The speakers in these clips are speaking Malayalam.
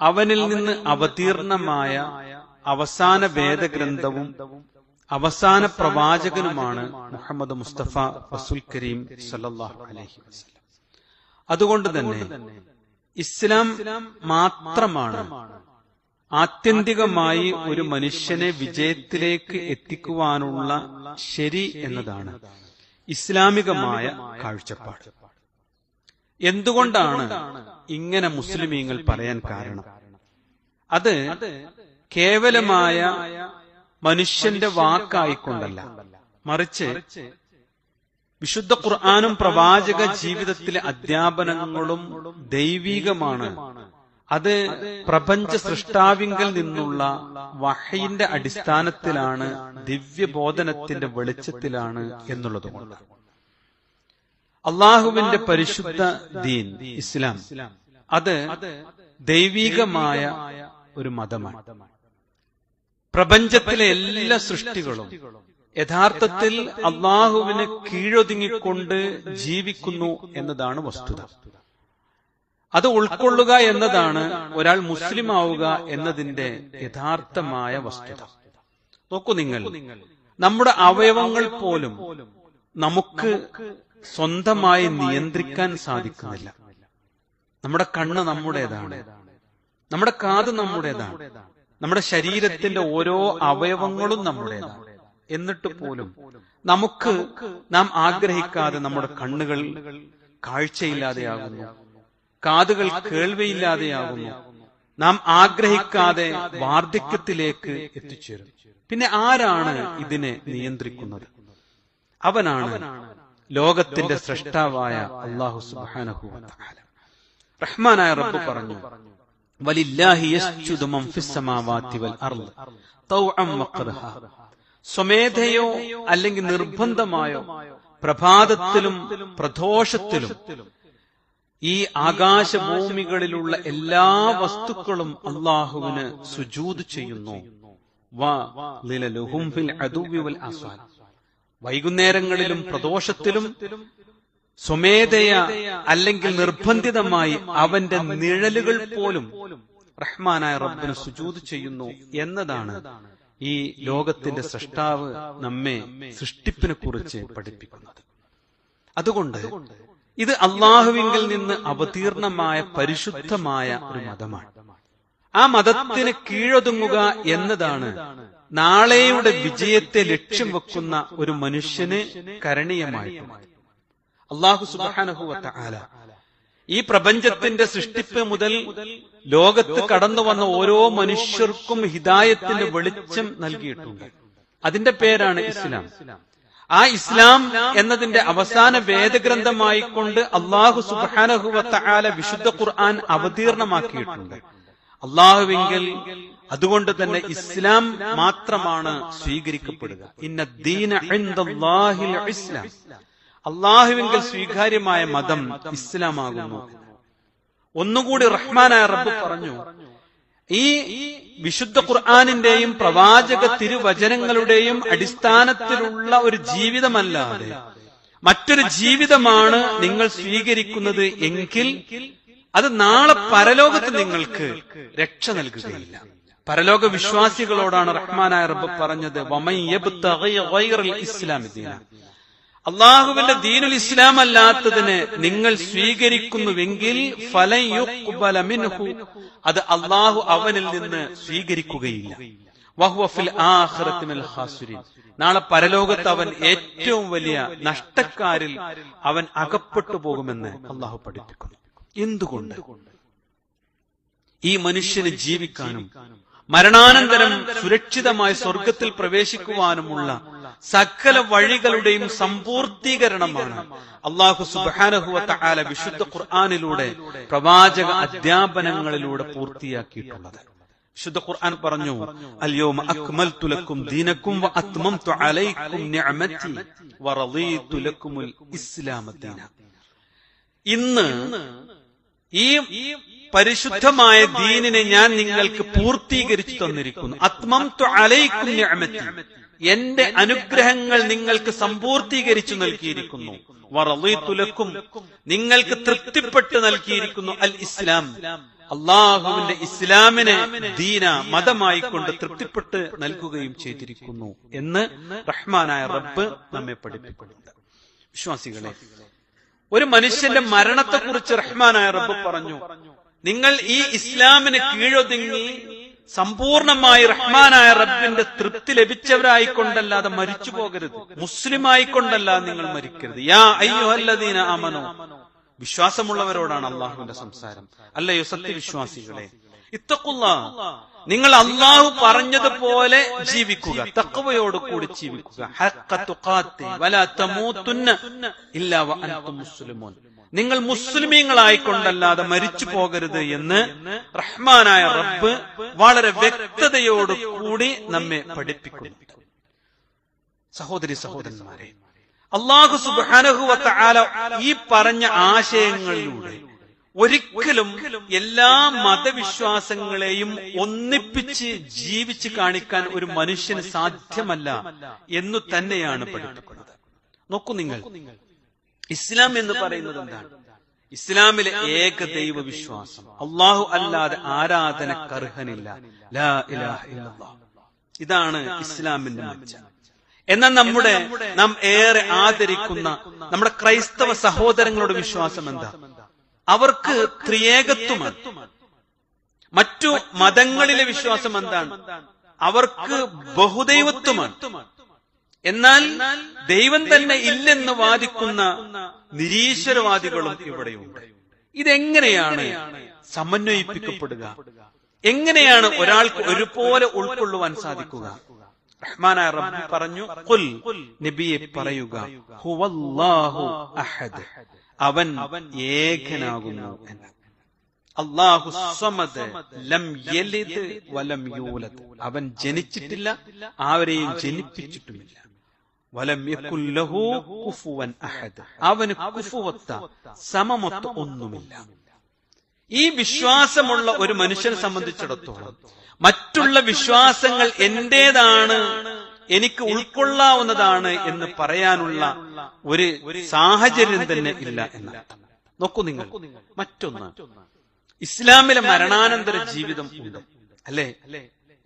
അവനിൽ നിന്ന് അവതീർണമായ അവസാന വേദഗ്രന്ഥവും അവസാന പ്രവാചകനുമാണ് മുഹമ്മദ് മുസ്തഫ റസുൽ കരീം സല്ലാഹു അലഹി വസല്ലം. അതുകൊണ്ട് തന്നെ ഇസ്ലാം മാത്രമാണ് ആത്യന്തികമായി ഒരു മനുഷ്യനെ വിജയത്തിലേക്ക് എത്തിക്കുവാനുള്ള ശരി എന്നതാണ് ഇസ്ലാമികമായ കാഴ്ചപ്പാട്. എന്തുകൊണ്ടാണ് ഇങ്ങനെ മുസ്ലിമീങ്ങൾ പറയാൻ കാരണം. അത് കേവലമായ മനുഷ്യന്റെ വാക്കായിക്കൊണ്ടല്ല. മറിച്ച് വിശുദ്ധ ഖുർആാനും പ്രവാചക ജീവിതത്തിലെ അധ്യാപനങ്ങളും ദൈവീകമാണ്. അത് പ്രപഞ്ച സൃഷ്ടാവിങ്കിൽ നിന്നുള്ള വഹയിന്റെ അടിസ്ഥാനത്തിലാണ് ദിവ്യബോധനത്തിന്റെ വെളിച്ചത്തിലാണ് എന്നുള്ളതുകൊണ്ട്. അള്ളാഹുവിന്റെ പരിശുദ്ധ ദീൻ ഇസ്ലാം. അത് ദൈവീകമായ ഒരു മതമാണ്. പ്രപഞ്ചത്തിലെ എല്ലാ സൃഷ്ടികളും യഥാർത്ഥത്തിൽ അള്ളാഹുവിനെ കീഴൊതുങ്ങിക്കൊണ്ട് ജീവിക്കുന്നു എന്നതാണ് വസ്തുത. അത് ഉൾക്കൊള്ളുക എന്നതാണ് ഒരാൾ മുസ്ലിം ആവുക എന്നതിന്റെ യഥാർത്ഥമായ വസ്തുത. നോക്കൂ നിങ്ങൾ നമ്മുടെ അവയവങ്ങൾ പോലും നമുക്ക് സ്വന്തമായി നിയന്ത്രിക്കാൻ സാധിക്കുന്നില്ല. നമ്മുടെ കണ്ണ് നമ്മുടേതാണ്. നമ്മുടെ കാത് നമ്മുടേതാണ്. നമ്മുടെ ശരീരത്തിന്റെ ഓരോ അവയവങ്ങളും നമ്മുടേതാണ്. എന്നിട്ട് പോലും നമുക്ക് നാം ആഗ്രഹിക്കാതെ നമ്മുടെ കണ്ണുകൾ കാഴ്ചയില്ലാതെയാകുന്നു. കാതുകൾ കേൾവിയില്ലാതെയാകുന്നു. നാം ആഗ്രഹിക്കാതെ വാർദ്ധക്യത്തിലേക്ക് എത്തിച്ചേരും. പിന്നെ ആരാണ് ഇതിനെ നിയന്ത്രിക്കുന്നത്? അവനാണ് ലോകത്തിന്റെ സൃഷ്ടാവായ അള്ളാഹു സുബാനഹു റഹ്മാനായ റബ്ബ് പറഞ്ഞു സ്വമേധയോ അല്ലെങ്കിൽ നിർബന്ധമായോ പ്രഭാതത്തിലും പ്രദോഷത്തിലും ഈ ആകാശഭൂമികളിലുള്ള എല്ലാ വസ്തുക്കളും അള്ളാഹുവിന് സുജൂത് ചെയ്യുന്നു. വൈകുന്നേരങ്ങളിലും പ്രദോഷത്തിലും സ്വമേധയ അല്ലെങ്കിൽ നിർബന്ധിതമായി അവന്റെ നിഴലുകൾ പോലും റഹ്മാനായ റബ്ബിന് സുജൂത് ചെയ്യുന്നു എന്നതാണ് ഈ ലോകത്തിന്റെ സൃഷ്ടാവ് നമ്മെ സൃഷ്ടിപ്പിനെ കുറിച്ച് പഠിപ്പിക്കുന്നത്. അതുകൊണ്ട് ഇത് അള്ളാഹുവിങ്കിൽ നിന്ന് അവതീർണമായ പരിശുദ്ധമായ ഒരു മതമാണ്. ആ മതത്തിന് കീഴൊതുങ്ങുക എന്നതാണ് നാളെയുടെ വിജയത്തെ ലക്ഷ്യം വെക്കുന്ന ഒരു മനുഷ്യന് കരണീയമായിട്ടുള്ളത്. അള്ളാഹു സുബാനഹുവത്ത ആല ഈ പ്രപഞ്ചത്തിന്റെ സൃഷ്ടിപ്പ് മുതൽ ലോകത്ത് കടന്നു വന്ന ഓരോ മനുഷ്യർക്കും ഹിദായത്തിന്റെ വെളിച്ചം നൽകിയിട്ടുണ്ട്. അതിന്റെ പേരാണ് ഇസ്ലാം. ആ ഇസ്ലാം എന്നതിന്റെ അവസാന വേദഗ്രന്ഥമായിക്കൊണ്ട് അള്ളാഹു സുബാനഹുവത്ത ആല വിശുദ്ധ ഖുർആൻ അവതീർണമാക്കിയിട്ടുണ്ട്. അള്ളാഹുവിങ്കിൽ അതുകൊണ്ട് തന്നെ ഇസ്ലാം മാത്രമാണ് സ്വീകരിക്കപ്പെടുക. ഇന്ന ദീന ഇസ്ലാം. അള്ളാഹുവിങ്കിൽ സ്വീകാര്യമായ മതം ഇസ്ലാമാകുന്നു. ഒന്നുകൂടി റഹ്മാനായ റബ്ബ് പറഞ്ഞു ഈ വിശുദ്ധ ഖുർആാനിന്റെയും പ്രവാചക തിരുവചനങ്ങളുടെയും അടിസ്ഥാനത്തിലുള്ള ഒരു ജീവിതമല്ലാതെ മറ്റൊരു ജീവിതമാണ് നിങ്ങൾ സ്വീകരിക്കുന്നത് എങ്കിൽ അത് നാളെ പരലോകത്ത് നിങ്ങൾക്ക് രക്ഷ നൽകുകയില്ല. പരലോക വിശ്വാസികളോടാണ് റഹ്മാനായ റബ്ബ് പറഞ്ഞത് ഇസ്ലാം അള്ളാഹുവിന്റെ ദീനുൽ ഇസ്ലാം അല്ലാത്തതിന് നിങ്ങൾ സ്വീകരിക്കുന്നുവെങ്കിൽ അത് അള്ളാഹു അവനിൽ നിന്ന് സ്വീകരിക്കുകയില്ല. നാളെ പരലോകത്ത് അവൻ ഏറ്റവും വലിയ നഷ്ടക്കാരിൽ അവൻ അകപ്പെട്ടു പോകുമെന്ന് അള്ളാഹു പഠിപ്പിക്കുന്നു. എന്തുകൊണ്ട്? ഈ മനുഷ്യന് ജീവിക്കാനും മരണാനന്തരം സുരക്ഷിതമായി സ്വർഗത്തിൽ പ്രവേശിക്കുവാനുമുള്ള സകല വഴികളുടെയും സമ്പൂർത്തീകരണമാണ്. അള്ളാഹു സുബാനഹു ആല വിശുദ്ധ ഖുർആാനിലൂടെ പ്രവാചക അധ്യാപനങ്ങളിലൂടെ പൂർത്തിയാക്കിയിട്ടുള്ളത്. വിശുദ്ധ ഖുർആൻ പറഞ്ഞു അല്യോമ അക്മൽതു ലക്കും ദീനക്കും വ അത്മംതു അലൈക്കും നിഅമതി വ റളീതു ലക്കുമുൽ ഇസ്ലാമ ദീന. ഇന്ന് ഈ പരിശുദ്ധമായ ദീനിനെ ഞാൻ നിങ്ങൾക്ക് പൂർത്തീകരിച്ചു തന്നിരിക്കുന്നു. അത്മം അലൈക്കും നിഅമതി എന്റെ അനുഗ്രഹങ്ങൾ നിങ്ങൾക്ക് സമ്പൂർത്തീകരിച്ചു നൽകിയിരിക്കുന്നു. വറവീത്തുലക്കും നിങ്ങൾക്ക് തൃപ്തിപ്പെട്ട് നൽകിയിരിക്കുന്നു അൽ ഇസ്ലാം. അള്ളാഹുവിന്റെ ഇസ്ലാമിനെ ദീന മതമായി കൊണ്ട് തൃപ്തിപ്പെട്ട് നൽകുകയും ചെയ്തിരിക്കുന്നു എന്ന് റഹ്മാനായ റബ്ബ് നമ്മെ പഠിപ്പിക്കുന്നുണ്ട് വിശ്വാസികളെ ഒരു മനുഷ്യന്റെ മരണത്തെക്കുറിച്ച് റഹ്മാനായ റബ്ബ് പറഞ്ഞു. നിങ്ങൾ ഈ ഇസ്ലാമിന് കീഴൊതുങ്ങി സമ്പൂർണമായി റഹ്മാനായ റബ്ബിന്റെ തൃപ്തി ലഭിച്ചവരായിക്കൊണ്ടല്ലാതെ മരിച്ചു പോകരുത് മുസ്ലിം ആയിക്കൊണ്ടല്ലാതെ നിങ്ങൾ മരിക്കരുത്. യാ അയ്യുഹല്ലദീന അമനോ വിശ്വാസമുള്ളവരോടാണ് അള്ളാഹുവിന്റെ സംസാരം. അല്ലയോ സത്യവിശ്വാസികളെ ഇത്തക്കുള്ള നിങ്ങൾ അള്ളാഹു പറഞ്ഞതുപോലെ ജീവിക്കുക. തക്കവയോട് കൂടി ജീവിക്കുക. നിങ്ങൾ മുസ്ലിമീങ്ങളായിക്കൊണ്ടല്ലാതെ മരിച്ചു പോകരുത് എന്ന് റഹ്മാനായ റബ്ബ് വളരെ വ്യക്തതയോട് കൂടി നമ്മെ പഠിപ്പിക്കുന്നു. സഹോദരി സഹോദരന്മാരെ അള്ളാഹു സുബാനഹുവത്ത ആല ഈ പറഞ്ഞ ആശയങ്ങളിലൂടെ ഒരിക്കലും എല്ലാ മതവിശ്വാസങ്ങളെയും ഒന്നിപ്പിച്ച് ജീവിച്ച് കാണിക്കാൻ ഒരു മനുഷ്യന് സാധ്യമല്ല എന്നു തന്നെയാണ് പഠിപ്പിക്കുന്നത്. നോക്കൂ നിങ്ങൾ. ഇസ്ലാം എന്ന് പറയുന്നത് എന്താണ്? ഇസ്ലാമിലെ ഏക ദൈവ വിശ്വാസം അള്ളാഹു അല്ലാതെ ആരാധന കർഹനില്ല. ഇതാണ് ഇസ്ലാമിന്റെ മച്ച എന്നാൽ നമ്മുടെ നാം ഏറെ ആദരിക്കുന്ന നമ്മുടെ ക്രൈസ്തവ സഹോദരങ്ങളുടെ വിശ്വാസം എന്താ? അവർക്ക് ത്രിയേകത്വമാണ്. മറ്റു മതങ്ങളിലെ വിശ്വാസം എന്താണ്? അവർക്ക് ബഹുദൈവത്വമാണ്. എന്നാൽ ദൈവം തന്നെ ഇല്ലെന്ന് വാദിക്കുന്ന നിരീശ്വരവാദികളും ഇവിടെയുണ്ട്. ഇതെങ്ങനെയാണ് സമന്വയിപ്പിക്കപ്പെടുക? എങ്ങനെയാണ് ഒരാൾക്ക് ഒരുപോലെ ഉൾക്കൊള്ളുവാൻ സാധിക്കുക? റഹ്മാനായ റബ്ബ് പറഞ്ഞു ഖുൽ നബിയെ പറയുക ഹുവല്ലാഹു അഹദ്. അവൻ ഏകനാകുന്നു എന്ന്. അള്ളാഹു സമദ് ലം യലിദ് വലം യൂലദ്. അവൻ ജനിച്ചിട്ടില്ല ആരെയും ജനിപ്പിച്ചിട്ടുമില്ല. അവന് കുഫുവത്ത സമമൊത്ത ഒന്നുമില്ല. ഈ വിശ്വാസമുള്ള ഒരു മനുഷ്യനെ സംബന്ധിച്ചിടത്തോളം മറ്റുള്ള വിശ്വാസങ്ങൾ എന്റേതാണ് എനിക്ക് ഉൾക്കൊള്ളാവുന്നതാണ് എന്ന് പറയാനുള്ള ഒരു സാഹചര്യം തന്നെ ഇല്ല എന്നർത്ഥം. നോക്കൂ നിങ്ങൾ. മറ്റൊന്ന്. ഇസ്ലാമിലെ മരണാനന്തര ജീവിതം ഉണ്ട്. അല്ലേ?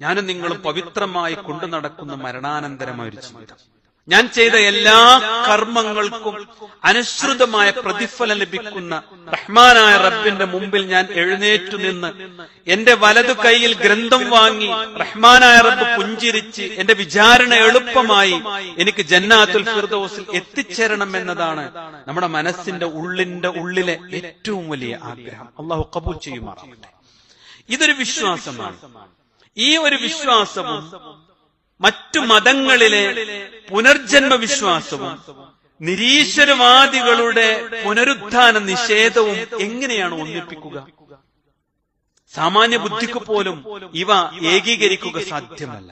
ഞാനും നിങ്ങളും പവിത്രമായി കൊണ്ടു നടക്കുന്ന മരണാനന്തരമായ ഒരു ജീവിതം. ഞാൻ ചെയ്ത എല്ലാ കർമ്മങ്ങൾക്കും അനുസൃതമായ പ്രതിഫലം ലഭിക്കുന്ന റഹ്മാനായ റബ്ബിന്റെ മുമ്പിൽ ഞാൻ എഴുന്നേറ്റു നിന്ന് എന്റെ വലതു കൈയിൽ ഗ്രന്ഥം വാങ്ങി റഹ്മാനായ റബ്ബ് പുഞ്ചിരിച്ച് എന്റെ വിചാരണ എളുപ്പമായി എനിക്ക് ജന്നാത്തുൽ ഫിർദോസിൽ എത്തിച്ചേരണം എന്നതാണ് നമ്മുടെ മനസ്സിന്റെ ഉള്ളിന്റെ ഉള്ളിലെ ഏറ്റവും വലിയ ആഗ്രഹം. അള്ളാഹു കബൂൽ ചെയ്യുമാറാകട്ടെ. ഇതൊരു വിശ്വാസമാണ്. ഈ ഒരു വിശ്വാസവും മറ്റു മതങ്ങളിലെ പുനർജന്മ വിശ്വാസവും നിരീശ്വരവാദികളുടെ പുനരുത്ഥാന നിഷേധവും എങ്ങനെയാണ് ഒന്നിപ്പിക്കുക? സാമാന്യ ബുദ്ധിക്ക് പോലും ഇവ ഏകീകരിക്കുക സാധ്യമല്ല.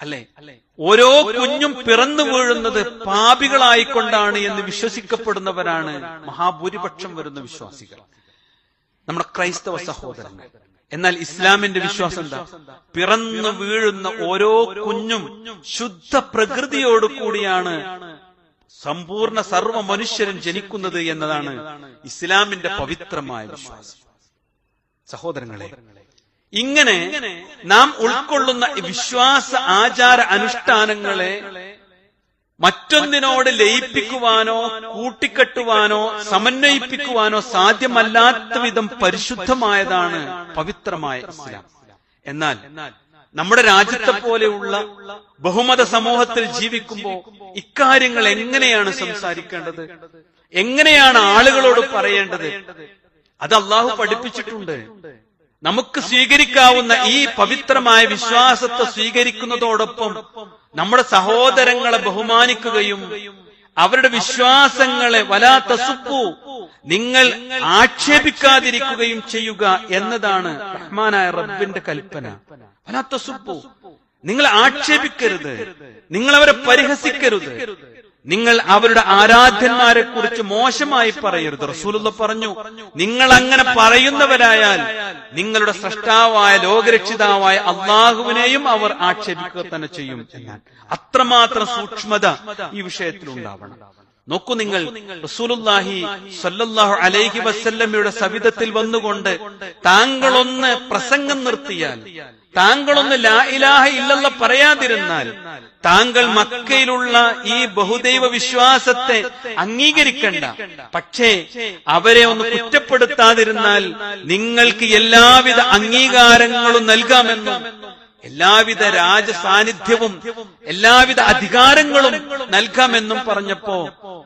അല്ലെ? ഓരോ കുഞ്ഞും പിറന്നു വീഴുന്നത് പാപികളായിക്കൊണ്ടാണ് എന്ന് വിശ്വസിക്കപ്പെടുന്നവരാണ് മഹാഭൂരിപക്ഷം വരുന്ന വിശ്വാസികൾ. നമ്മുടെ ക്രൈസ്തവ സഹോദരങ്ങൾ എന്നാൽ ഇസ്ലാമിന്റെ വിശ്വാസം എന്താ? പിറന്നു വീഴുന്ന ഓരോ കുഞ്ഞും ശുദ്ധ പ്രകൃതിയോട് കൂടിയാണ് സമ്പൂർണ സർവ മനുഷ്യരും ജനിക്കുന്നത് എന്നതാണ് ഇസ്ലാമിന്റെ പവിത്രമായ വിശ്വാസം. സഹോദരങ്ങളെ ഇങ്ങനെ നാം ഉൾക്കൊള്ളുന്ന വിശ്വാസ ആചാര അനുഷ്ഠാനങ്ങളെ മറ്റൊന്നിനോട് ലയിപ്പിക്കുവാനോ കൂട്ടിക്കെട്ടുവാനോ സമന്വയിപ്പിക്കുവാനോ സാധ്യമല്ലാത്ത വിധം പരിശുദ്ധമായതാണ് പവിത്രമായ ഇസ്ലാം. എന്നാൽ നമ്മുടെ രാജ്യത്തെ പോലെയുള്ള ബഹുമത സമൂഹത്തിൽ ജീവിക്കുമ്പോൾ ഇക്കാര്യങ്ങൾ എങ്ങനെയാണ് സംസാരിക്കേണ്ടത്? എങ്ങനെയാണ് ആളുകളോട് പറയേണ്ടത്? അത് അള്ളാഹു പഠിപ്പിച്ചിട്ടുണ്ട്. നമുക്ക് സ്വീകരിക്കാവുന്ന ഈ പവിത്രമായ വിശ്വാസത്തെ സ്വീകരിക്കുന്നതോടൊപ്പം നമ്മുടെ സഹോദരങ്ങളെ ബഹുമാനിക്കുകയും അവരുടെ വിശ്വാസങ്ങളെ വലാത്ത സുപ്പു നിങ്ങൾ ആക്ഷേപിക്കാതിരിക്കുകയും ചെയ്യുക എന്നതാണ് റഹ്മാനായ റബ്ബിന്റെ കൽപ്പന. വലാത്ത സുപ്പു. നിങ്ങൾ ആക്ഷേപിക്കരുത്. നിങ്ങൾ അവരെ പരിഹസിക്കരുത്. നിങ്ങൾ അവരുടെ ആരാധ്യന്മാരെ കുറിച്ച് മോശമായി പറയരുത്. റസൂലുള്ള പറഞ്ഞു നിങ്ങൾ അങ്ങനെ പറയുന്നവരായാൽ നിങ്ങളുടെ സൃഷ്ടാവായ ലോകരക്ഷിതാവായ അള്ളാഹുവിനെയും അവർ ആക്ഷേപിക്കുക തന്നെ ചെയ്യും എന്നാൽ അത്രമാത്രം സൂക്ഷ്മത ഈ വിഷയത്തിൽ ഉണ്ടാവണം. നോക്കൂ നിങ്ങൾ റസൂലുല്ലാഹി സല്ലല്ലാഹു അലൈഹി വസല്ലമയുടെ സവിധത്തിൽ വന്നുകൊണ്ട് താങ്കളൊന്ന് പ്രസംഗം നിർത്തിയാൽ താങ്കളൊന്ന് ലാ ഇലാഹ ഇല്ലല്ല പറയാതിരുന്നാൽ താങ്കൾ മക്കയിലുള്ള ഈ ബഹുദൈവ വിശ്വാസത്തെ അംഗീകരിക്കണ്ട. പക്ഷേ അവരെ ഒന്ന് കുറ്റപ്പെടുത്താതിരുന്നാൽ നിങ്ങൾക്ക് എല്ലാവിധ അംഗീകാരങ്ങളും നൽകാമെന്നും എല്ലാവിധ രാജ സാന്നിധ്യവും എല്ലാവിധ അധികാരങ്ങളും നൽകാമെന്നും പറഞ്ഞപ്പോ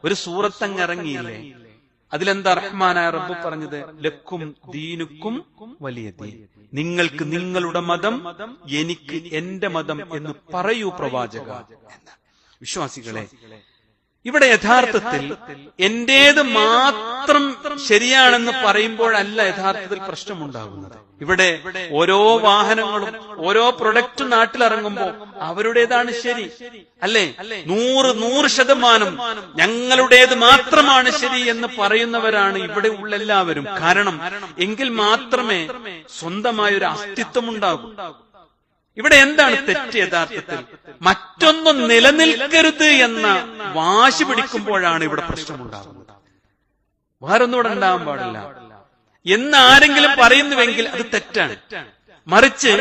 ഒരു സൂറത്തങ്ങ് ഇറങ്ങിയില്ലേ? അതിലെന്താ റഹ്മാനായ റബ്ബ് പറഞ്ഞത്? ലക്കും ദീനുക്കും വലിയ ദീൻ. നിങ്ങൾക്ക് നിങ്ങളുടെ മതം എനിക്ക് എന്റെ മതം എന്ന് പറയൂ പ്രവാചക. വിശ്വാസികളെ ഇവിടെ യഥാർത്ഥത്തിൽ എന്റേത് മാത്രം ശരിയാണെന്ന് പറയുമ്പോഴല്ല യഥാർത്ഥത്തിൽ പ്രശ്നമുണ്ടാകുന്നത്. ഇവിടെ ഓരോ വാഹനങ്ങളും ഓരോ പ്രൊഡക്റ്റും നാട്ടിലിറങ്ങുമ്പോൾ അവരുടേതാണ് ശരി അല്ലേ? നൂറ് നൂറ് ശതമാനം ഞങ്ങളുടേത് മാത്രമാണ് ശരി എന്ന് പറയുന്നവരാണ് ഇവിടെ ഉള്ള എല്ലാവരും. കാരണം എങ്കിൽ മാത്രമേ സ്വന്തമായ ഒരു അസ്തിത്വം ഉണ്ടാകൂ ഇവിടെ എന്താണ് തെറ്റ് യഥാർത്ഥത്തിൽ? മറ്റൊന്നും നിലനിൽക്കരുത് എന്ന വാശി പിടിക്കുമ്പോഴാണ് ഇവിടെ പ്രശ്നമുണ്ടാകുന്നത്. വേറൊന്നും ഇവിടെ ഉണ്ടാകാൻ പാടില്ല. എന്നാരെങ്കിലും പറയുന്നുവെങ്കിൽ അത് തെറ്റാണ്. മറിച്ച്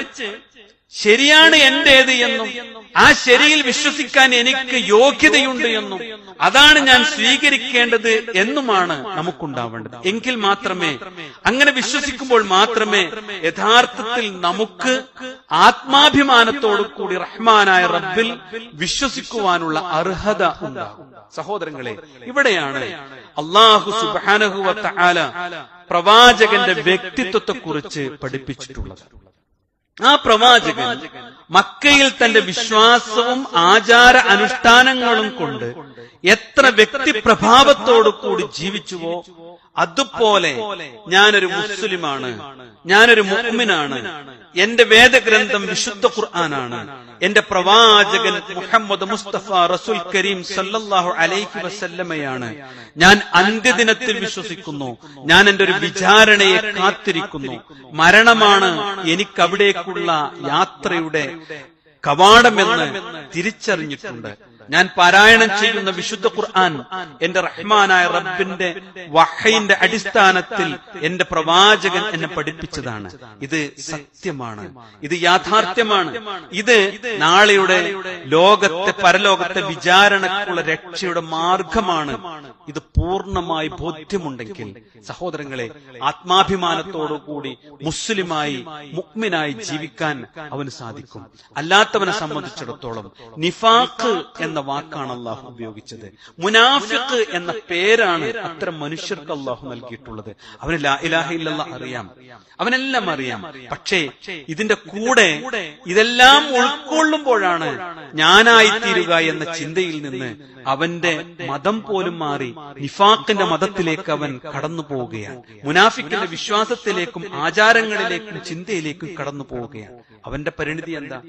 ശരിയാണ് എന്റേത് എന്നും ആ ശരിയിൽ വിശ്വസിക്കാൻ എനിക്ക് യോഗ്യതയുണ്ട് എന്നും അതാണ് ഞാൻ സ്വീകരിക്കേണ്ടത് എന്നുമാണ് നമുക്കുണ്ടാവേണ്ടത്. എങ്കിൽ മാത്രമേ അങ്ങനെ വിശ്വസിക്കുമ്പോൾ മാത്രമേ യഥാർത്ഥത്തിൽ നമുക്ക് ആത്മാഭിമാനത്തോടു കൂടി റഹ്മാനായ റബ്ബിൽ വിശ്വസിക്കുവാനുള്ള അർഹത ഉണ്ടാകും സഹോദരങ്ങളെ ഇവിടെയാണ് അള്ളാഹു സുബാനഹുവത്ത ആല പ്രവാചകന്റെ വ്യക്തിത്വത്തെക്കുറിച്ച് പഠിപ്പിച്ചിട്ടുള്ളത്. ആ പ്രവാചകൻ മക്കയിൽ തന്റെ വിശ്വാസവും ആചാര അനുഷ്ഠാനങ്ങളും കൊണ്ട് എത്ര വ്യക്തിപ്രഭാവത്തോടു കൂടി ജീവിച്ചുവോ അതുപോലെ ഞാനൊരു മുസ്ലിമാണ് ഞാനൊരു മുഹമ്മിനാണ് എന്റെ വേദഗ്രന്ഥം വിശുദ്ധ ഖുർആനാണ് എന്റെ പ്രവാചകൻ മുഹമ്മദ് മുസ്തഫ റസുൽ കരീം സല്ലല്ലാഹു അലൈഹി വസല്ലമയാണ്. ഞാൻ അന്ത്യദിനത്തിൽ വിശ്വസിക്കുന്നു ഞാൻ എന്റെ ഒരു വിചാരണയെ കാത്തിരിക്കുന്നു. മരണമാണ് എനിക്കവിടേക്കുള്ള യാത്രയുടെ കവാടമെന്ന് തിരിച്ചറിഞ്ഞിട്ടുണ്ട്. ഞാൻ പാരായണം ചെയ്യുന്ന വിശുദ്ധ ഖുർആൻ എന്റെ റഹ്മാനായ റബ്ബിന്റെ വഹയിന്റെ അടിസ്ഥാനത്തിൽ എന്റെ പ്രവാചകൻ എന്നെ പഠിപ്പിച്ചതാണ്. ഇത് സത്യമാണ്. ഇത് യാഥാർത്ഥ്യമാണ്. ഇത് നാളെയുടെ ലോകത്തെ പരലോകത്തെ വിചാരണക്കുള്ള രക്ഷയുടെ മാർഗമാണ്. ഇത് പൂർണമായി ബോധ്യമുണ്ടെങ്കിൽ സഹോദരങ്ങളെ ആത്മാഭിമാനത്തോടുകൂടി മുസ്ലിമായി മുക്മിനായി ജീവിക്കാൻ അവന് സാധിക്കും. അല്ലാത്തവനെ സംബന്ധിച്ചിടത്തോളം നിഫാഖ് എന്ന വാക്കാണ് അള്ളാഹു ഉപയോഗിച്ചത്. മുനാഫിഖ് എന്ന പേരാണ് അത്തരം മനുഷ്യർക്ക് അള്ളാഹു നൽകിയിട്ടുള്ളത്. അവന് ലാ അറിയാം. അവനെല്ലാം അറിയാം. പക്ഷേ ഇതിന്റെ കൂടെ ഇതെല്ലാം ഉൾക്കൊള്ളുമ്പോഴാണ് ഞാനായിത്തീരുക എന്ന ചിന്തയിൽ നിന്ന് അവന്റെ മതം പോലും മാറി നിഫാഖിന്റെ മതത്തിലേക്ക് അവൻ കടന്നു പോവുകയാണ്. മുനാഫിക്കിന്റെ വിശ്വാസത്തിലേക്കും ആചാരങ്ങളിലേക്കും ചിന്തയിലേക്കും കടന്നു പോവുകയാണ്. അവന്റെ പരിണിതി എന്താ?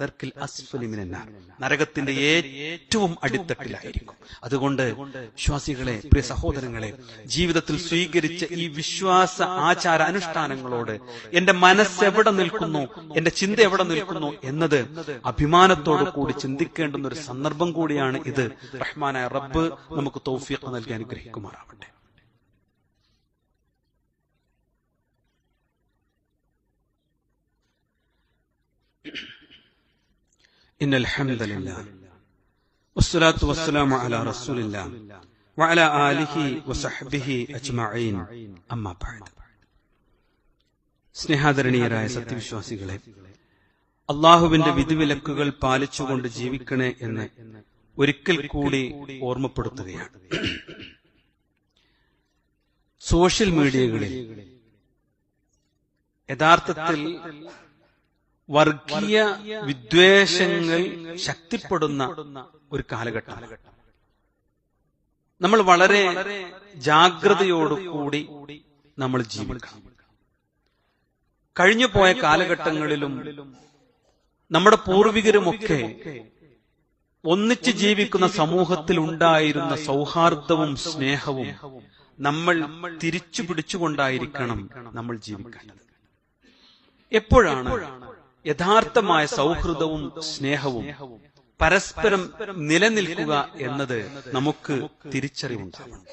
തർക്കിൽ അസ്ഫലിമിനാർ നരകത്തിന്റെ ഏറ്റവും അടിത്തട്ടിലായിരിക്കും. അതുകൊണ്ട് വിശ്വാസികളെ പ്രിയ സഹോദരങ്ങളെ ജീവിതത്തിൽ സ്വീകരിച്ച ഈ വിശ്വാസ ആചാര അനുഷ്ഠാനങ്ങളോട് എന്റെ മനസ്സ് എവിടെ നിൽക്കുന്നു? എന്റെ ചിന്ത എവിടെ നിൽക്കുന്നു? എന്നത് അഭിമാനത്തോടു കൂടി ചിന്തിക്കേണ്ടുന്ന ഒരു സന്ദർഭം കൂടിയാണ് ഇത്. റഹ്മാനായ റബ്ബ് നമുക്ക് തൗഫീഖ് നൽകി അനുഗ്രഹിക്കുമാറാവട്ടെ. إن الحمد لله والصلاة والسلام على رسول الله وعلى آله وصحبه أجمعين أما بعد സ്നേഹാദരണീയരായ സത്യവിശ്വാസികളെ അള്ളാഹുവിന്റെ വിധിവിലക്കുകൾ പാലിച്ചുകൊണ്ട് ജീവിക്കണേ എന്ന് ഒരിക്കൽ കൂടി ഓർമ്മപ്പെടുത്തുകയാണ് സോഷ്യൽ മീഡിയകളിൽ യഥാർത്ഥത്തിൽ വർഗീയ വിദ്വേഷങ്ങൾ ശക്തിപ്പെടുന്ന ഒരു കാലഘട്ടം. നമ്മൾ വളരെ ജാഗ്രതയോടുകൂടി നമ്മൾ ജീവിക്കണം. കഴിഞ്ഞു പോയ കാലഘട്ടങ്ങളിലും നമ്മുടെ പൂർവികരുമൊക്കെ ഒന്നിച്ച് ജീവിക്കുന്ന സമൂഹത്തിൽ ഉണ്ടായിരുന്ന സൗഹാർദ്ദവും സ്നേഹവും നമ്മൾ തിരിച്ചു പിടിച്ചുകൊണ്ടായിരിക്കണം നമ്മൾ ജീവിക്കേണ്ടത്. എപ്പോഴാണ് യഥാർത്ഥമായ സൗഹൃദവും സ്നേഹവും പരസ്പരം നിലനിൽക്കുക എന്നത് നമുക്ക് തിരിച്ചറിവുണ്ടാവണം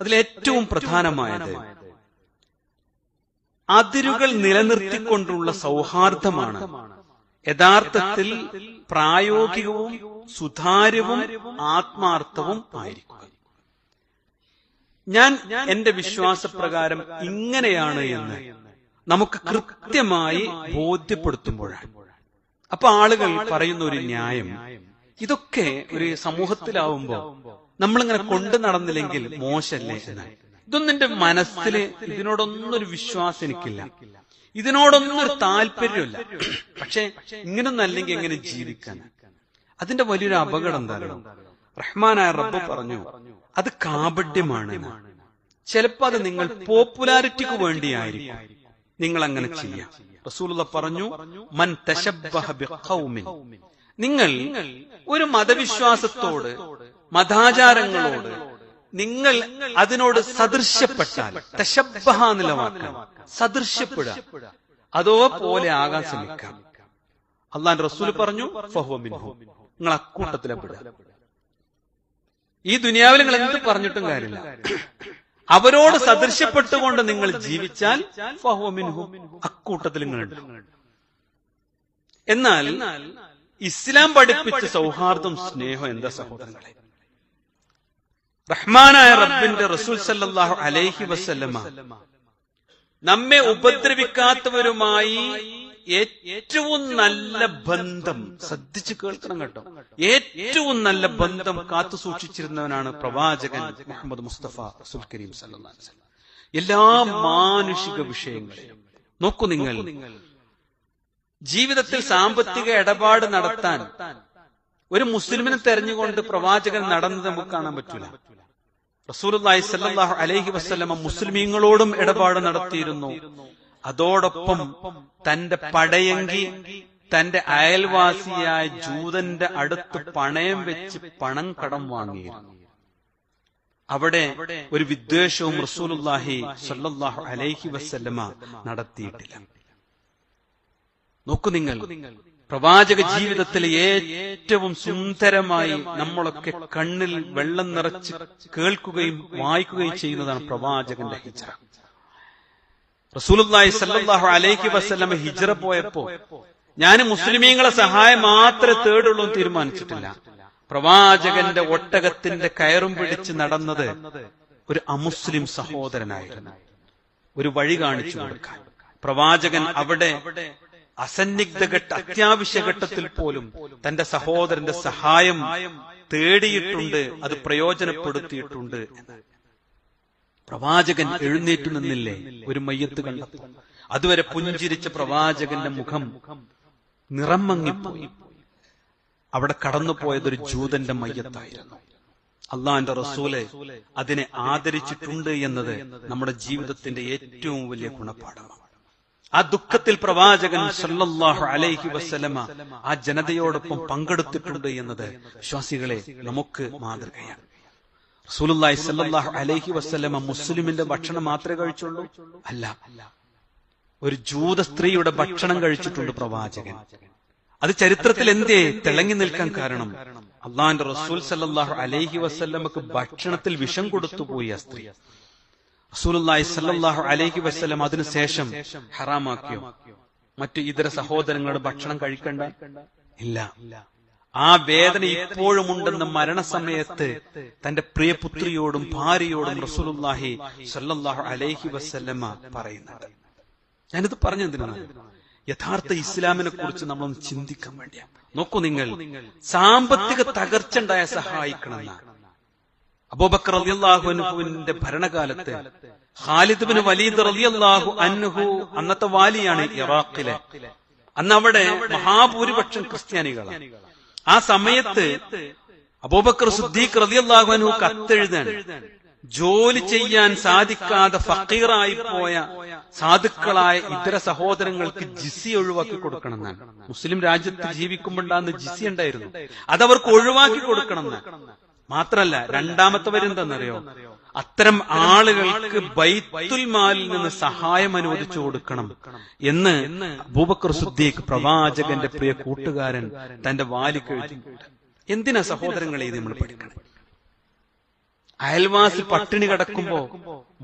അതിലേറ്റവും പ്രധാനമായത് അതിരുകൾ നിലനിർത്തിക്കൊണ്ടുള്ള സൗഹാർദ്ദമാണ്. യഥാർത്ഥത്തിൽ പ്രായോഗികവും സുതാര്യവും ആത്മാർത്ഥവും ആയിരിക്കുക. ഞാൻ എന്റെ വിശ്വാസപ്രകാരം ഇങ്ങനെയാണ് എന്ന് നമുക്ക് കൃത്യമായി ബോധ്യപ്പെടുത്തുമ്പോഴാണ്. അപ്പൊ ആളുകൾ പറയുന്ന ഒരു ന്യായം ഇതൊക്കെ ഒരു സമൂഹത്തിലാവുമ്പോ നമ്മളിങ്ങനെ കൊണ്ടു നടന്നില്ലെങ്കിൽ മോശല്ലേ എന്നാണ്. ഇതൊന്നും എന്റെ മനസ്സിൽ ഇതിനോടൊന്നും ഒരു വിശ്വാസം എനിക്കില്ല. ഇതിനോടൊന്നും ഒരു താല്പര്യമില്ല പക്ഷെ ഇങ്ങനൊന്നും അല്ലെങ്കിൽ എങ്ങനെ ജീവിക്കാൻ? അതിന്റെ വലിയൊരു അപകടം എന്തായാലും റഹ്മാനായ റബ്ബ് പറഞ്ഞു അത് കാപട്യമാണ് ചിലപ്പോ അത് നിങ്ങൾ പോപ്പുലാരിറ്റിക്ക് വേണ്ടിയായിരിക്കും. നിങ്ങൾ അങ്ങനെ ചെയ്യാം. റസൂലുള്ള പറഞ്ഞു മൻ തശബ്ബഹ ബിഖൗമിൻ നിങ്ങൾ ഒരു മതവിശ്വാസത്തോട് മതാചാരങ്ങളോട് നിങ്ങൾ അതിനോട് സദൃശ്യപ്പെട്ടാൽ തശബ്ബഹ വാക്കാണ് സദൃശ്യപ്പെടുക. അതോ പോലെ ആകാൻ ശ്രമിക്കാം. അള്ളാൻ റസൂൽ പറഞ്ഞു ഫഹുമിൻഹു നിങ്ങൾ അക്കൂട്ടത്തിലെ പെടുക. ഈ ദുനിയാവിൽ നിങ്ങൾ എന്ത് പറഞ്ഞിട്ടും കാര്യമില്ല. അവരോട് സദൃശ്യപ്പെട്ടുകൊണ്ട് നിങ്ങൾ ജീവിച്ചാൽ അക്കൂട്ടത്തിൽ നിങ്ങളുണ്ട് എന്നാൽ ഇസ്ലാം പഠിപ്പിച്ച സൗഹാർദ്ദം സ്നേഹം എന്താ സഹോദരങ്ങളെ? റഹ്മാനായ റബ്ബിന്റെ റസൂൽ സല്ലാഹു അലൈഹി വസല്ലമ. നമ്മെ ഉപദ്രവിക്കാത്തവരുമായി ഏറ്റവും നല്ല ബന്ധം. ശ്രദ്ധിച്ചു കേൾക്കണം കേട്ടോ. ഏറ്റവും നല്ല ബന്ധം കാത്തു സൂക്ഷിച്ചിരുന്നവനാണ് പ്രവാചകൻ മുഹമ്മദ് മുസ്തഫ റസൂൽ കരീം വസല്ലം. എല്ലാ മാനുഷിക വിഷയങ്ങളും നോക്കൂ നിങ്ങൾ. ജീവിതത്തിൽ സാമ്പത്തിക ഇടപാട് നടത്താൻ ഒരു മുസ്ലിമിനെ തെരഞ്ഞുകൊണ്ട് പ്രവാചകൻ നടന്നത് നമുക്ക് കാണാൻ പറ്റൂല. റസൂൽ അലൈഹി വസല്ലമ മുസ്ലിമീങ്ങളോടും ഇടപാട് നടത്തിയിരുന്നു. അതോടൊപ്പം തന്റെ പടയങ്കി തന്റെ അയൽവാസിയായ ജൂതന്റെ അടുത്ത് പണയം വെച്ച് പണം കടം വാങ്ങിയിരുന്നു. അവിടെ ഒരു വിദ്വേഷവും റസൂലുള്ളാഹി സല്ലാഹു അലൈഹി വസല്ലമ നടത്തിയിട്ടില്ല. നോക്കൂ നിങ്ങൾ പ്രവാചക ജീവിതത്തിലെ ഏറ്റവും സുന്ദരമായി നമ്മളൊക്കെ കണ്ണിൽ വെള്ളം നിറച്ച് കേൾക്കുകയും വായിക്കുകയും ചെയ്യുന്നതാണ് പ്രവാചകന്റെ ഹിജ്റ. സല്ലല്ലാഹു അലൈഹി വസ്ലം ഹിജറ പോയപ്പോ ഞാൻ മുസ്ലിമീങ്ങളെ സഹായം മാത്രമേ തേടുള്ളൂ തീരുമാനിച്ചിട്ടില്ല. പ്രവാചകന്റെ ഒട്ടകത്തിന്റെ കയറും പിടിച്ച് നടന്നത് ഒരു അമുസ്ലിം സഹോദരനായിരുന്നു. ഒരു വഴി കാണിച്ചു കൊടുക്കാൻ. പ്രവാചകൻ അവിടെ അസന്നിഗ്ധ ഘട്ട അത്യാവശ്യ ഘട്ടത്തിൽ പോലും തന്റെ സഹോദരന്റെ സഹായം തേടിയിട്ടുണ്ട് അത് പ്രയോജനപ്പെടുത്തിയിട്ടുണ്ട് എന്ന് പ്രവാചകൻ എഴുന്നേറ്റു നിന്നില്ലേ? ഒരു മയ്യത്ത് കണ്ടപ്പോൾ. അതുവരെ പുഞ്ചിരിച്ച പ്രവാചകന്റെ മുഖം നിറം മങ്ങിപ്പോയി അവിടെ കടന്നുപോയതൊരു ജൂതന്റെ മയ്യത്തായിരുന്നു. അള്ളാന്റെ റസൂലെ അതിനെ ആദരിച്ചിട്ടുണ്ട് എന്നത് നമ്മുടെ ജീവിതത്തിന്റെ ഏറ്റവും വലിയ ഗുണപാഠമാണ്. ആ ദുഃഖത്തിൽ പ്രവാചകൻ സല്ലല്ലാഹു അലൈഹി വസല്ലമ ആ ജനതയോടൊപ്പം പങ്കെടുത്തിട്ടുണ്ട് എന്നത് വിശ്വാസികളെ നമുക്ക് മാതൃകയാണ്. റസൂലുള്ളാഹി സല്ലല്ലാഹു അലൈഹി വസല്ലമ മുസ്ലിമിന്റെ ഭക്ഷണം മാത്രമേ കഴിച്ചുള്ളൂ? അല്ല. ഒരു ജൂത സ്ത്രീയുടെ ഭക്ഷണം കഴിച്ചിട്ടുണ്ട് പ്രവാചകൻ. അത് ചരിത്രത്തിൽ എന്തേ? തിളങ്ങി നിൽക്കാൻ കാരണം. അള്ളാന്റെ റസൂൽ സല്ലാഹു അലൈഹി വസല്ലമക്ക് ഭക്ഷണത്തിൽ വിഷം കൊടുത്തു പോയി ആ സ്ത്രീ. റസൂലുള്ളാഹി സല്ലല്ലാഹു അലൈഹി വസല്ലം അതിനുശേഷം ഹറാമാക്കിയോ? മറ്റു ഇതര സഹോദരങ്ങളുടെ ഭക്ഷണം കഴിക്കണ്ട? ഇല്ല. ആ വേദന ഇപ്പോഴും ഉണ്ടെന്ന് മരണസമയത്ത് തന്റെ പ്രിയപുത്രിയോടും ഭാര്യയോടും റസൂലുല്ലാഹി സല്ലല്ലാഹു അലൈഹി വസല്ലമ പറയുന്നുണ്ട്. ഞാനിത് പറഞ്ഞെന്തിനാണ്? യഥാർത്ഥ ഇസ്ലാമിനെ കുറിച്ച് നമ്മളൊന്ന് ചിന്തിക്കാൻ വേണ്ടിയാണ് നോക്കൂ നിങ്ങൾ സാമ്പത്തിക തകർച്ച ഉണ്ടായ സഹായിക്കണമെന്നാണ് അബൂബക്കർ റളിയല്ലാഹു അൻഹുവിന്റെ ഭരണകാലത്ത് ഖാലിദ് ബിൻ വലീദ് റളിയല്ലാഹു അൻഹു അന്നത്തെ വാലിയാണ് ഇറാഖിലെ. അന്ന് അവിടെ മഹാഭൂരിപക്ഷം ക്രിസ്ത്യാനികളാണ്. ആ സമയത്ത് അബൂബക്കർ സുദ്ദീഖ് റളിയല്ലാഹു അൻഹു കത്തെഴുതാൻ ജോലി ചെയ്യാൻ സാധിക്കാതെ ഫക്കീറായി പോയ സാധുക്കളായ ഇതര സഹോദരങ്ങൾക്ക് ജിസി ഒഴിവാക്കി കൊടുക്കണം എന്നാണ് മുസ്ലിം രാജ്യത്ത് ജീവിക്കുമ്പോണ്ടാന്ന് ജിസി ഉണ്ടായിരുന്നു. അതവർക്ക് ഒഴിവാക്കി കൊടുക്കണം എന്നാണ് മാത്രല്ല രണ്ടാമത്തെ വരുന്നെന്നറിയോ അത്തരം ആളുകൾക്ക് ബൈത്തുൽ മാലിൽ നിന്ന് സഹായം അനുവദിച്ചു കൊടുക്കണം എന്ന് അബൂബക്കർ സുദ്ദീഖ് പ്രവാചകന്റെ പ്രിയ കൂട്ടുകാരൻ തന്റെ വാലിക്കെഴുതിയിട്ടുണ്ട് എന്തിനാ സഹോദരങ്ങളെ ഇത് നമ്മൾ പഠിക്കണം? അയൽവാസി പട്ടിണി കിടക്കുമ്പോ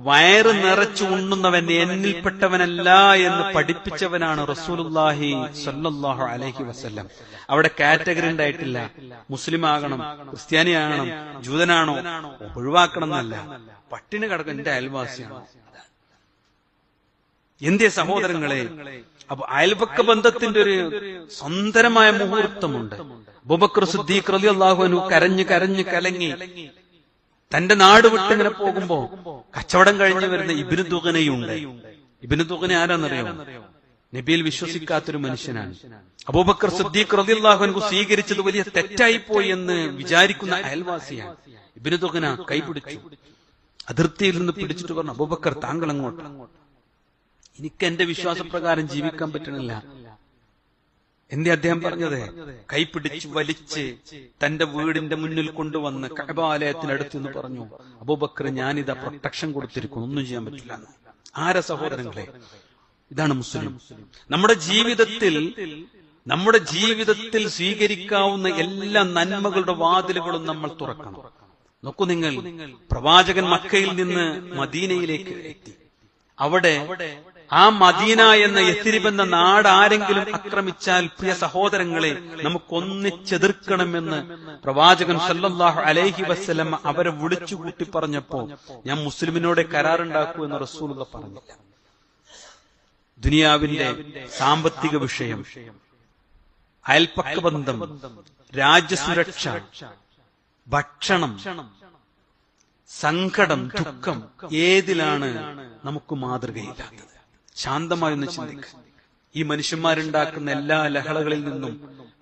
വയറ് നിറച്ചു ഉണ്ണുന്നവൻ എന്നിൽപ്പെട്ടവനല്ല എന്ന് പഠിപ്പിച്ചവനാണ് റസൂലുല്ലാഹി സല്ലാഹു അലഹി വസല്ലം. അവിടെ കാറ്റഗറി ഉണ്ടായിട്ടില്ല. മുസ്ലിം ആകണം ക്രിസ്ത്യാനി ആകണം ജൂതനാണോ? ഒഴിവാക്കണം എന്നല്ല പട്ടിണി കിടക്കും എന്റെ അയൽവാസിയാണ്. എന്തേ സഹോദരങ്ങളെ? അപ്പൊ അയൽപക്ക ബന്ധത്തിന്റെ ഒരു സുന്ദരമായ മുഹൂർത്തമുണ്ട്. ബുബക്രസുദ്ദീഖ് റലി അള്ളാഹുനു കരഞ്ഞ് കരഞ്ഞ് കലങ്ങി. തന്റെ നാട് വിട്ട് ഇങ്ങനെ പോകുമ്പോ കച്ചവടം കഴിഞ്ഞു വരുന്ന ഇബിനു തുകനയുണ്ട് ഇബിനു തുകന ആരാന്നറിയോ? നബിയിൽ വിശ്വസിക്കാത്തൊരു മനുഷ്യനാണ്. അബൂബക്കർ സിദ്ദീഖ് റളിയല്ലാഹു സ്വീകരിച്ചത് വലിയ തെറ്റായി പോയി എന്ന് വിചാരിക്കുന്ന അയൽവാസിയാണ്. ഇബിനു തുകന കൈപിടിച്ചു. അതിർത്തിയിൽ നിന്ന് പിടിച്ചിട്ട് പറഞ്ഞു അബൂബക്കർ താങ്കൾ അങ്ങോട്ട് എനിക്ക് എന്റെ വിശ്വാസപ്രകാരം ജീവിക്കാൻ പറ്റണില്ല. എന്റെ അദ്ദേഹം പറഞ്ഞത്? കൈപിടിച്ച് വലിച്ച് തന്റെ വീടിന്റെ മുന്നിൽ കൊണ്ടുവന്ന് കബാലയത്തിനടുത്ത് എന്ന് പറഞ്ഞു. അബൂബക്കർ ഞാനിതാ പ്രൊട്ടക്ഷൻ കൊടുത്തിരിക്കുന്നു. ഒന്നും ചെയ്യാൻ പറ്റില്ല. ആരെ സഹോദരങ്ങളെ? ഇതാണ് മുസ്ലിം. നമ്മുടെ ജീവിതത്തിൽ നമ്മുടെ ജീവിതത്തിൽ സ്വീകരിക്കാവുന്ന എല്ലാ നന്മകളുടെ വാതിലുകളും നമ്മൾ തുറക്കണം. നോക്കൂ നിങ്ങൾ. പ്രവാചകൻ മക്കയിൽ നിന്ന് മദീനയിലേക്ക് എത്തി. അവിടെ ആ മദീന എന്ന യത്തിരിബ് എന്ന നാട് ആരെങ്കിലും ആക്രമിച്ചാൽ പ്രിയ സഹോദരങ്ങളെ നമുക്കൊന്നിച്ചെതിർക്കണമെന്ന് പ്രവാചകൻ സല്ലല്ലാഹു അലൈഹി വസ്ലം അവരെ വിളിച്ചു കൂട്ടി പറഞ്ഞപ്പോ ഞാൻ മുസ്ലിമിനോടെ കരാറുണ്ടാക്കൂ എന്ന് റസൂലുള്ള പറഞ്ഞില്ല ദുനിയാവിന്റെ സാമ്പത്തിക വിഷയം അയൽപ്പക്ക ബന്ധം രാജ്യസുരക്ഷ ഭക്ഷണം സങ്കടം ദുഃഖം ഏതിലാണ് നമുക്ക് മാതൃകയില്ലാത്തത്? ശാന്തമായി ഒന്ന് ചിന്തിക്കുക ഈ മനുഷ്യന്മാരുണ്ടാക്കുന്ന എല്ലാ ലഹളകളിൽ നിന്നും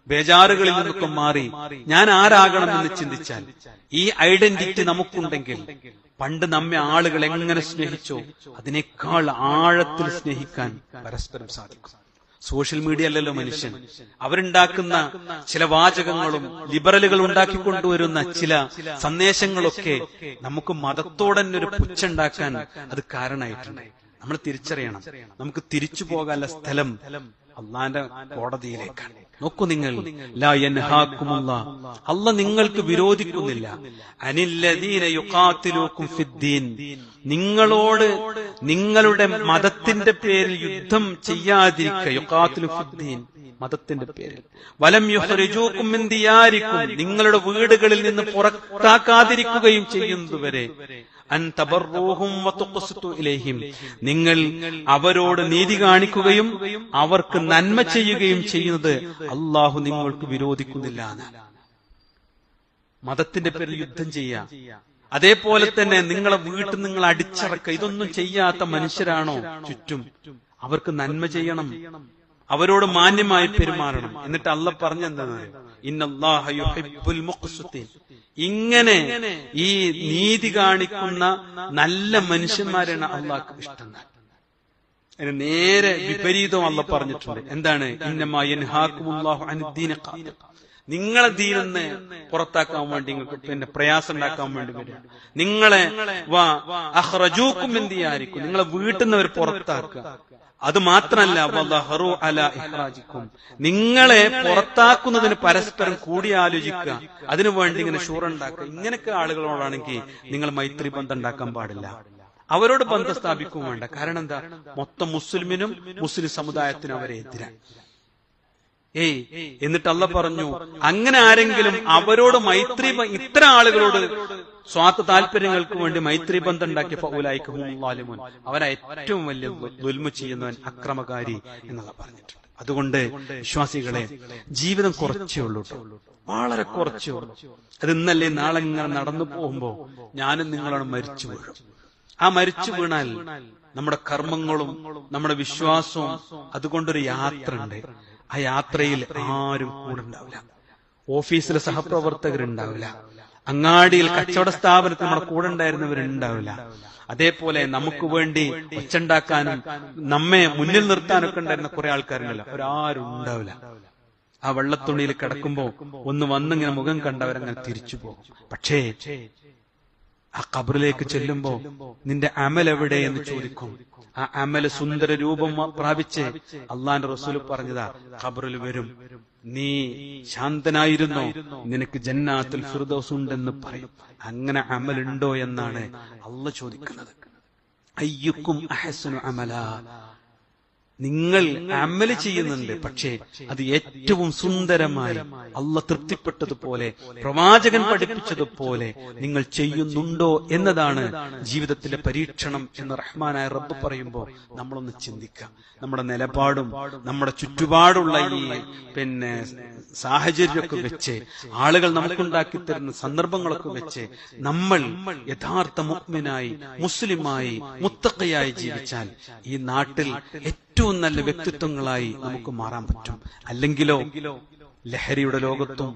ബേജാറുകളിൽ നിന്നൊക്കെ മാറി ഞാൻ ആരാകണം എന്ന് ചിന്തിച്ചാൽ ഈ ഐഡന്റിറ്റി നമുക്കുണ്ടെങ്കിൽ പണ്ട് നമ്മെ ആളുകൾ എങ്ങനെ സ്നേഹിച്ചോ അതിനേക്കാൾ ആഴത്തിൽ സ്നേഹിക്കാൻ പരസ്പരം സാധിക്കും. സോഷ്യൽ മീഡിയ അല്ലല്ലോ മനുഷ്യൻ. അവരുണ്ടാക്കുന്ന ചില വാചകങ്ങളും ലിബറലുകൾ ഉണ്ടാക്കിക്കൊണ്ടുവരുന്ന ചില സന്ദേശങ്ങളൊക്കെ നമുക്ക് മതത്തോടെ തന്നെ ഒരു പുച്ഛണ്ടാക്കാൻ അത് കാരണമായിട്ടുണ്ട്. നമ്മൾ തിരിച്ചറിയണം. നമുക്ക് തിരിച്ചു പോകാനുള്ള സ്ഥലം അള്ളാന്റെ കോടതിയിലേക്കാണ്. നോക്കൂ നിങ്ങൾ. അല്ല നിങ്ങൾക്ക് വിരോധിക്കുന്നില്ല. ഫിദ്ദീൻ. നിങ്ങളോട് നിങ്ങളുടെ മതത്തിന്റെ പേരിൽ യുദ്ധം ചെയ്യാതിരിക്കുദ്ദീൻ മതത്തിന്റെ പേരിൽ. വലം യുഹരിജൂക്കും നിങ്ങളുടെ വീടുകളിൽ നിന്ന് പുറത്താക്കാതിരിക്കുകയും ചെയ്യുന്നതുവരെ. നിങ്ങൾ അവരോട് നീതി കാണിക്കുകയും അവർക്ക് നന്മ ചെയ്യുകയും ചെയ്യുന്നത് അള്ളാഹു നിങ്ങൾക്ക് വിരോധിക്കുന്നില്ല മതത്തിന്റെ പേരിൽ യുദ്ധം ചെയ്യാം. അതേപോലെ തന്നെ നിങ്ങളെ വീട്ടിൽ നിങ്ങൾ അടിച്ചറക്കുക. ഇതൊന്നും ചെയ്യാത്ത മനുഷ്യരാണോ? ചുറ്റും. അവർക്ക് നന്മ ചെയ്യണം. അവരോട് മാന്യമായി പെരുമാറണം. എന്നിട്ട് അല്ല പറഞ്ഞെന്താണ്? ഇങ്ങനെ ഈ നീതി കാണിക്കുന്ന നല്ല മനുഷ്യന്മാരാണ് അള്ളാഹ് ഇഷ്ടം നേരെ വിപരീതം അല്ല പറഞ്ഞിട്ടുണ്ട്. എന്താണ്? നിങ്ങളെ ദീനെന്ന് പുറത്താക്കാൻ വേണ്ടി പിന്നെ പ്രയാസം ഉണ്ടാക്കാൻ വേണ്ടി വരിക. നിങ്ങളെ വാ അഹ്റജൂക്കും എന്തിയായിരിക്കും നിങ്ങളെ വീട്ടിൽ നിന്ന് അവർ പുറത്താക്കുക. അത് മാത്രമല്ല നിങ്ങളെ പുറത്താക്കുന്നതിന് പരസ്പരം കൂടിയാലോചിക്കുക. അതിനു വേണ്ടി ഇങ്ങനെ ഷൂറുണ്ടാക്കുക ഇങ്ങനെയൊക്കെ ആളുകളോടാണെങ്കിൽ നിങ്ങൾ മൈത്രി ബന്ധം ഉണ്ടാക്കാൻ പാടില്ല. അവരോട് ബന്ധം സ്ഥാപിക്കും വേണ്ട. കാരണം എന്താ? മൊത്തം മുസ്ലിമിനും മുസ്ലിം സമുദായത്തിനും അവരെ എതിരാണ് ഏയ് എന്നിട്ട് അല്ല പറഞ്ഞു അങ്ങനെ ആരെങ്കിലും അവരോട് മൈത്രി ഇത്ര ആളുകളോട് സ്വാർത്ഥ താല്പര്യങ്ങൾക്ക് വേണ്ടി മൈത്രി ബന്ധം ഉണ്ടാക്കിയ ഫൗലായിക്കും അവരാ ഏറ്റവും വലിയ ദുൽമ ചെയ്യുന്നവൻ അക്രമകാരി എന്നുള്ള പറഞ്ഞിട്ടുണ്ട്. അതുകൊണ്ട് വിശ്വാസികളെ ജീവിതം കുറച്ചേ ഉള്ളൂ വളരെ കുറച്ചേ ഉള്ളൂ. അത് ഇന്നല്ലേ നാളെ ഇങ്ങനെ നടന്നു പോകുമ്പോ ഞാനും നിങ്ങളാണ് മരിച്ചു വീഴും. ആ മരിച്ചു വീണാൽ നമ്മുടെ കർമ്മങ്ങളും നമ്മുടെ വിശ്വാസവും അതുകൊണ്ടൊരു യാത്ര ഉണ്ട് ആ യാത്രയിൽ ആരും കൂടെ ഉണ്ടാവില്ല ഓഫീസിലെ സഹപ്രവർത്തകരുണ്ടാവില്ല. അങ്ങാടിയിൽ കച്ചവട സ്ഥാപനത്തിൽ നമ്മുടെ കൂടെ ഉണ്ടായിരുന്നവരുണ്ടാവില്ല. അതേപോലെ നമുക്ക് വേണ്ടി ഒച്ചുണ്ടാക്കാനും നമ്മെ മുന്നിൽ നിർത്താനൊക്കെ ഉണ്ടായിരുന്ന കുറെ ആൾക്കാരുണ്ടല്ലോ. അവരാരും ഉണ്ടാവില്ല. ആ വെള്ളത്തുണിയിൽ കിടക്കുമ്പോ ഒന്ന് വന്നിങ്ങനെ മുഖം കണ്ടവരങ്ങനെ തിരിച്ചു പോകും. പക്ഷേ ആ ഖബറിലേക്ക് ചെല്ലുമ്പോ നിന്റെ അമൽ എവിടെ എന്ന് ചോദിക്കും. ആ അമൽ സുന്ദര രൂപം പ്രാപിച്ച് അള്ളാന്റെ റസൂൽ പറഞ്ഞതാ ഖബറിൽ വരും. നീ ശാന്തനായിരുന്നോ? നിനക്ക് ജന്നാത്തിൽ ഫിർദൗസ് ഉണ്ടെന്ന് പറയും. അങ്ങനെ അമലുണ്ടോ എന്നാണ് അള്ള ചോദിക്കുന്നത്. അയ്യുക്കും അഹസനു അമല. നിങ്ങൾ അമൽ ചെയ്യുന്നുണ്ട്. പക്ഷേ അത് ഏറ്റവും സുന്ദരമായി അല്ല തൃപ്തിപ്പെട്ടതുപോലെ പ്രവാചകൻ പഠിപ്പിച്ചതുപോലെ നിങ്ങൾ ചെയ്യുന്നുണ്ടോ എന്നതാണ് ജീവിതത്തിലെ പരീക്ഷണം എന്ന് റഹ്മാനായ റബ്ബ് പറയുമ്പോൾ നമ്മളൊന്ന് ചിന്തിക്കാം നമ്മുടെ നിലപാടും നമ്മുടെ ചുറ്റുപാടുള്ള ഈ പിന്നെ സാഹചര്യമൊക്കെ വെച്ച് ആളുകൾ നമുക്കുണ്ടാക്കി തരുന്ന സന്ദർഭങ്ങളൊക്കെ വെച്ച് നമ്മൾ യഥാർത്ഥ മുഗ്മിനായി മുസ്ലിമായി മുത്തക്കയായി ജീവിച്ചാൽ ഈ നാട്ടിൽ ഏറ്റവും നല്ല വ്യക്തിത്വങ്ങളായി നമുക്ക് മാറാൻ പറ്റും. അല്ലെങ്കിലോ ലഹരിയുടെ ലോകത്തും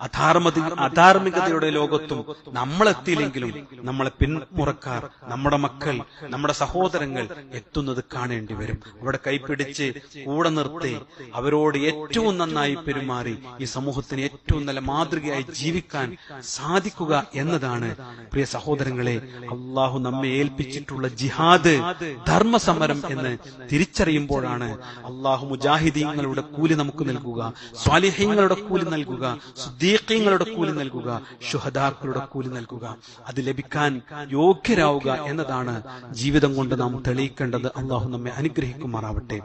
അധാർമതി അധാർമികതയുടെ ലോകത്തും നമ്മളെത്തിയില്ലെങ്കിലും നമ്മളെ പിന്മുറക്കാർ നമ്മുടെ മക്കൾ നമ്മുടെ സഹോദരങ്ങൾ എത്തുന്നത് കാണേണ്ടി വരും. അവിടെ കൈപ്പിടിച്ച് കൂടെ നിർത്തി അവരോട് ഏറ്റവും നന്നായി പെരുമാറി ഈ സമൂഹത്തിന് ഏറ്റവും നല്ല മാതൃകയായി ജീവിക്കാൻ സാധിക്കുക എന്നതാണ് പ്രിയ സഹോദരങ്ങളെ അള്ളാഹു നമ്മെ ഏൽപ്പിച്ചിട്ടുള്ള ജിഹാദ് ധർമ്മസമരം എന്ന് തിരിച്ചറിയുമ്പോഴാണ് അള്ളാഹു മുജാഹിദീങ്ങളുടെ കൂലി നമുക്ക് നൽകുക സ്വാലിഹ്യങ്ങളുടെ കൂലി നൽകുക സുദ്ദീഖ്യങ്ങളുടെ കൂലി നൽകുക ഷുഹദാക്കളുടെ കൂലി നൽകുക. അത് ലഭിക്കാൻ യോഗ്യരാവുക എന്നതാണ് ജീവിതം കൊണ്ട് നാം തെളിയിക്കേണ്ടത്. അള്ളാഹു നമ്മെ അനുഗ്രഹിക്കുമാറാവട്ടെ.